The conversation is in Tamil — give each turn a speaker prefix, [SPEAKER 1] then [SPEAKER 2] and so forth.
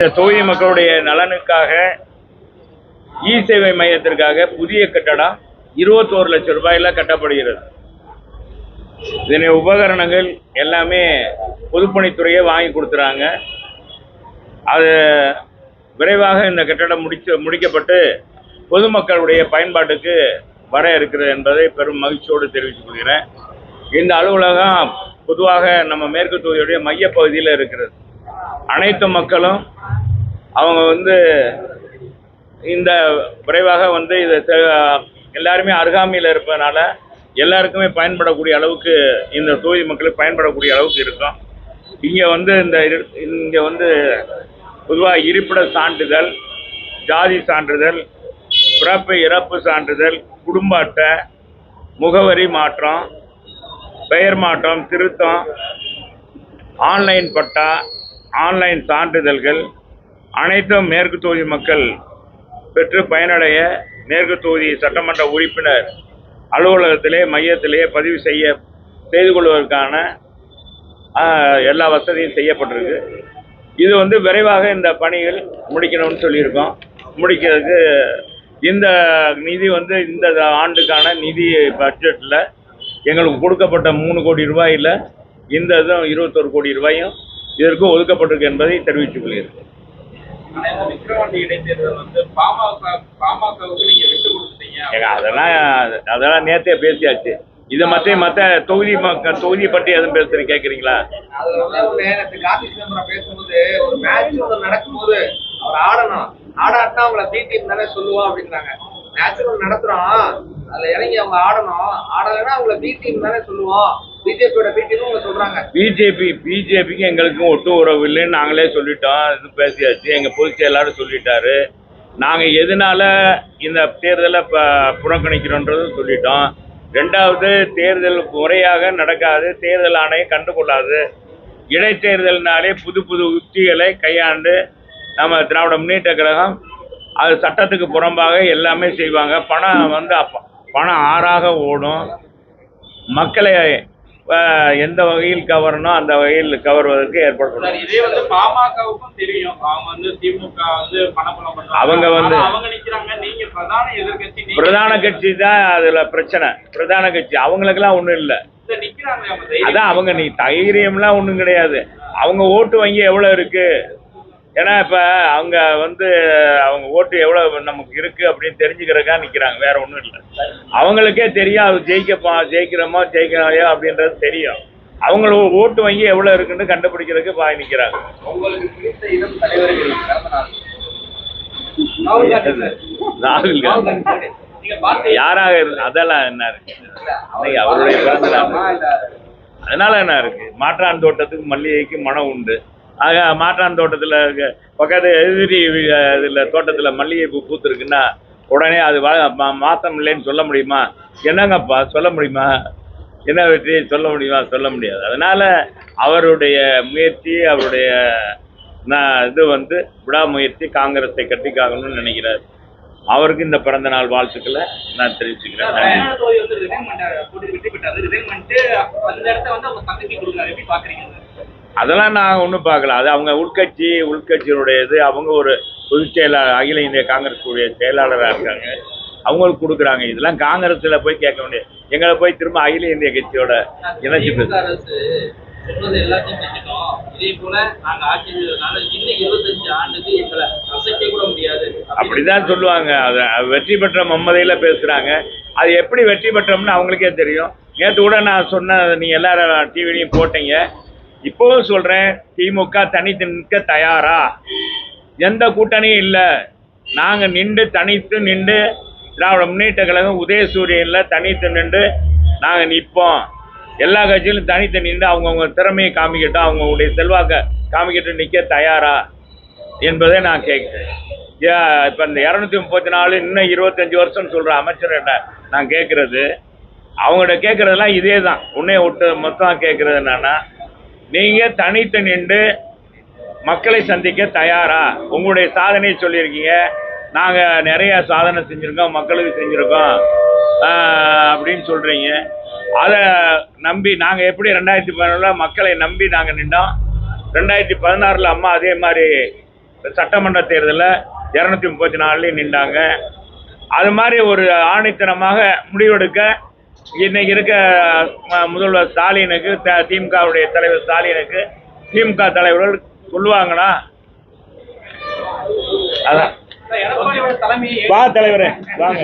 [SPEAKER 1] இந்த தொகுதி மக்களுடைய நலனுக்காக இ சேவை மையத்திற்காக புதிய கட்டடம் இருபத்தோரு லட்சம் ரூபாயில் கட்டப்படுகிறது. இதனை உபகரணங்கள் எல்லாமே பொதுப்பணித்துறையே வாங்கி கொடுத்துறாங்க. அது விரைவாக இந்த கட்டடம் முடிச்சு முடிக்கப்பட்டு பொதுமக்களுடைய பயன்பாட்டுக்கு வர இருக்கிறது என்பதை பெரும் மகிழ்ச்சியோடு தெரிவித்துக் கொள்கிறேன். இந்த அலுவலகம் பொதுவாக நம்ம மேற்கு தொகுதியுடைய மையப்பகுதியில் இருக்கிறது. அனைத்து மக்களும் அவங்க வந்து இந்த விரைவாக வந்து இதை எல்லாருமே அருகாமையில் இருப்பதனால எல்லாருக்குமே பயன்படக்கூடிய அளவுக்கு இந்த தொகுதி மக்களுக்கு பயன்படக்கூடிய அளவுக்கு இருக்கும். இங்கே வந்து இந்த இங்கே வந்து பொதுவாக இருப்பிட சான்றிதழ் ஜாதி சான்றிதழ் பிறப்பு இறப்பு சான்றிதழ் குடும்ப அட்டை முகவரி மாற்றம் பெயர் மாற்றம் திருத்தம் ஆன்லைன் பட்டா ஆன்லைன் சான்றிதழ்கள் அனைத்தும் மேற்கு தொகுதி மக்கள் பெற்று பயனடைய மேற்கு தொகுதி சட்டமன்ற உறுப்பினர் அலுவலகத்திலே மையத்திலே பதிவு செய்ய செய்து கொள்வதற்கான எல்லா வசதியும் செய்யப்பட்டிருக்கு. இது வந்து விரைவாக இந்த பணிகள் முடிக்கணும்னு சொல்லியிருக்கோம். முடிக்கிறதுக்கு இந்த நிதி வந்து இந்த ஆண்டுக்கான நிதி பட்ஜெட்டில் எங்களுக்கு கொடுக்கப்பட்ட மூணு கோடி ரூபாயில் இந்த இதுவும் இருபத்தொரு கோடி ரூபாயும் இதற்கு ஒதுக்கப்பட்டிருக்கு என்பதை தெரிவித்துக் கொள்கிறேன் அதெல்லாம் அதெல்லாம் நேத்தே பேசியாச்சு. இதை மற்ற மற்ற தொகுதி தொகுதி பற்றி எதுவும் பேசுறீங்க கேட்குறீங்களா
[SPEAKER 2] பேசும்போது ஒரு மேட்ச் ஒன்று நடக்கும்போது அவர் ஆடணும். ஆடாட்டினா அவங்கள பி டீம் தானே சொல்லுவோம் அப்படிங்கிறாங்க மேட்ச் ஒன்று நடத்துறோம். அதுல இறங்கி அவங்க ஆடணும். ஆடலைன்னா அவங்கள பி டீம் தானே சொல்லுவோம்.
[SPEAKER 1] பிஜேபி பிஜேபிக்கு எங்களுக்கும் ஒட்டு உறவு இல்லைன்னு நாங்களே சொல்லிட்டோம். இது பேசியாச்சு. எங்கள் பொதுச் செயலாளர் சொல்லிட்டாரு. நாங்கள் எதனால இந்த தேர்தலை ப புறக்கணிக்கிறோன்றதும் சொல்லிட்டோம். ரெண்டாவது தேர்தல் முறையாக நடக்காது. தேர்தல் ஆணையம் கண்டுகொள்ளாது இடைத்தேர்தல்னாலே புது புது உத்திகளை கையாண்டு நம்ம திராவிட முன்னேற்ற கழகம் அது சட்டத்துக்கு புறம்பாக எல்லாமே செய்வாங்க. பணம் வந்து அப்ப பணம் ஆறாக ஓடும். மக்களை எந்த வகையில் கவரணும் அந்த வகையில் கவர்வதற்கு ஏற்படணும்
[SPEAKER 3] இதே வந்து பாமகவுக்கும் தெரியும். அவங்க வந்து திமுக வந்து பண்றாங்க.
[SPEAKER 1] அவங்க வந்து-
[SPEAKER 3] அவங்க நிக்கிறாங்க. நீங்க பிரதான எதிர்க்கட்சி நீங்க
[SPEAKER 1] பிரதான கட்சி தான் அதுல பிரச்சனை. பிரதான கட்சி. அவங்களுக்கெல்லாம் ஒண்ணும் இல்ல. அதான் அவங்க நீ தைரியம்லாம் ஒண்ணும் கிடையாது. அவங்க ஓட்டு வங்கி எவ்வளவு இருக்கு? ஏன்னா இப்ப அவங்க வந்து அவங்க ஓட்டு எவ்வளவு நமக்கு இருக்கு அப்படின்னு தெரிஞ்சுக்கிறக்கா நிக்கிறாங்க. வேற ஒண்ணும் இல்ல. அவங்களுக்கே தெரியும் அது ஜெயிக்கப்பா ஜெயிக்கிறோமோ ஜெயிக்கலையோ அப்படின்றது தெரியும். அவங்களுக்கு ஓட்டு வங்கி எவ்வளவு இருக்குன்னு கண்டுபிடிக்கிறதுக்கு பாய் நிக்கிறாங்க.
[SPEAKER 2] ராகுல் காந்தி
[SPEAKER 1] யாராக இரு அதெல்லாம் என்ன இருக்கு? அவருடைய பிறந்த அதனால என்ன இருக்கு? மாற்றான் தோட்டத்துக்கு மல்லிகைக்கு மனம் உண்டு. ஆக மாற்றான் தோட்டத்தில் இருக்க பக்கத்து எதிரி இதில் தோட்டத்தில் மல்லிகை பூ பூத்துருக்குன்னா உடனே அது வா- மா- இல்லைன்னு சொல்ல முடியுமா? என்னங்கப்பா சொல்ல முடியுமா? என்ன வெற்றி? சொல்ல முடியுமா? சொல்ல முடியாது. அதனால் அவருடைய முயற்சி அவருடைய நான் இது வந்து விடாமுயற்சி காங்கிரஸை கட்டி காக்கணும்னு நினைக்கிறார். அவருக்கு இந்த பிறந்த நாள் வாழ்த்துக்களை நான் தெரிவிச்சுக்கிறேன். அதெல்லாம் நான் ஒன்றும் பார்க்கல. அது அவங்க உள்கட்சி உள்கட்சியினுடைய இது அவங்க ஒரு பொதுச் செயலாளர் அகில இந்திய காங்கிரஸ் உடைய செயலாளராக இருக்காங்க. அவங்களுக்கு கொடுக்குறாங்க. இதெல்லாம் காங்கிரஸில் போய் கேட்க வேண்டிய எங்களை போய் திரும்ப அகில இந்திய கட்சியோட இணைச்சி
[SPEAKER 3] திமுக
[SPEAKER 1] பேச
[SPEAKER 3] அரசு சொன்னது எல்லாத்தையும் செஞ்சுட்டோம் இதே போல நாங்க ஆட்சி செய்ததுனால இன்னும் இருபத்தஞ்சு ஆண்டுக்கு எங்களை அசைக்க கூட முடியாது.
[SPEAKER 1] அப்படிதான் சொல்லுவாங்க. அதை வெற்றி பெற்ற மம்மதையில பேசுறாங்க. அது எப்படி வெற்றி பெற்றோம்னு அவங்களுக்கே தெரியும். நேற்று கூட நான் சொன்ன நீ எல்லாரும் டிவிலையும் போட்டீங்க. இப்போவும் சொல்றேன் திமுக தனித்து நிற்க தயாரா? எந்த கூட்டணியும் இல்லை. நாங்க நின்று தனித்து நின்று திராவிட முன்னேற்ற கழகம் உதயசூரியன்ல தனித்து நின்று நாங்க நிற்போம். எல்லா கட்சியிலும் தனித்து நின்று அவங்கவுங்க திறமையை காமிக்கிட்டோம் அவங்கவுடைய செல்வாக்க காமிக்கிட்டு நிற்க தயாரா என்பதை நான் கேட்குறேன். இப்போ இந்த இரநூத்தி முப்பத்தி நாலு இன்னும் இருபத்தஞ்சி வருஷம் சொல்கிற அமைச்சர்கிட்ட நான் கேட்குறது? அவங்கள்ட்ட கேட்குறதெல்லாம் இதே தான் உன்னைய விட்டு மொத்தம் கேட்குறது என்னன்னா நீங்கள் தனித்து நின்று மக்களை சந்திக்க தயாரா? உங்களுடைய சாதனையை சொல்லியிருக்கீங்க. நாங்கள் நிறைய சாதனை செஞ்சுருக்கோம் மக்களுக்கு செஞ்சுருக்கோம் அப்படின்னு சொல்கிறீங்க அதை நம்பி நாங்கள் எப்படி ரெண்டாயிரத்தி பதினொன்றில் மக்களை நம்பி நாங்கள் நின்றோம்? ரெண்டாயிரத்தி பதினாறில் அம்மா அதே மாதிரி சட்டமன்ற தேர்தலில் இரநூத்தி முப்பத்தி நாலுலேயும் நின்றாங்க. அது மாதிரி ஒரு ஆணித்தனமாக முடிவெடுக்க இன்னைக்கு இருக்க முதல்வர் ஸ்டாலினுக்கு திமுகவுடைய தலைவர் ஸ்டாலினுக்கு திமுக தலைவர்கள் சொல்லுவாங்களா அதான். வா தலைவரே வாங்க.